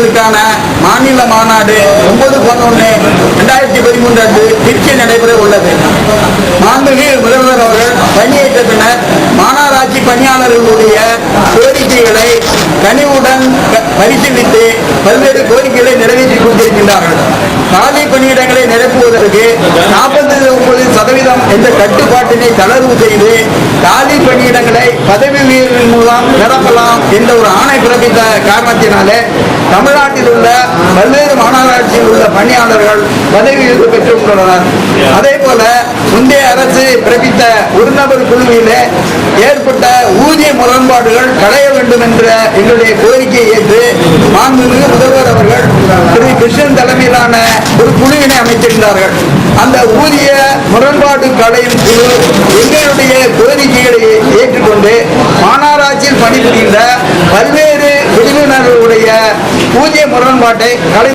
பணியாளர்களுக்கான மாநில மாநாடு ஒன்பது பதினொன்று இரண்டாயிரத்தி பதிமூன்று அன்று திருச்சி நடைபெற உள்ளது. மாண்புமிகு முதல்வர் அவர்கள் பணியேற்ற பின்னர் மாநகராட்சி பணியாளர்களுடைய கோரிக்கைகளை கனிவுடன் பரிசீலித்து பல்வேறு கோரிக்கைகளை நிறைவேற்றிக் கொண்டிருக்கின்றார்கள். காலி பணியிடங்களை நிரப்புவதற்கு நாற்பத்தி இந்த கட்டுப்பாட்டினை தளர்வு செய்து காலி பணியிடங்களை பதவி உயர்வின் மூலம் நிரப்பலாம் என்ற ஒரு ஆணை பிறப்பித்த காரணத்தினாலே தமிழ்நாட்டில் உள்ள பல்வேறு மாநகராட்சியில் உள்ள பணியாளர்கள் பதவி உயர்வு பெற்றுள்ளனர் அதே போல முந்தைய அரசு பிறப்பித்த ஒரு நபர் குழுவிலே ஏற்பட்ட ஊதிய முரண்பாடுகள் களைய வேண்டும் என்ற எங்களுடைய கோரிக்கையை ஏற்று மாண்புமிகு முதல்வர் அவர்கள் திரு கிருஷ்ணன் தலைமையிலான ஒரு குழுவினை அமைத்திருந்தார்கள். அந்த ஊதிய முரண்பாடு களையும் குழு எங்களுடைய கோரிக்கைகளை ஏற்றுக்கொண்டு மாநகராட்சியில் பணிபுரிகின்ற பல்வேறு பிரிவினர்களுடைய ஊதிய முரண்பாட்டை கடை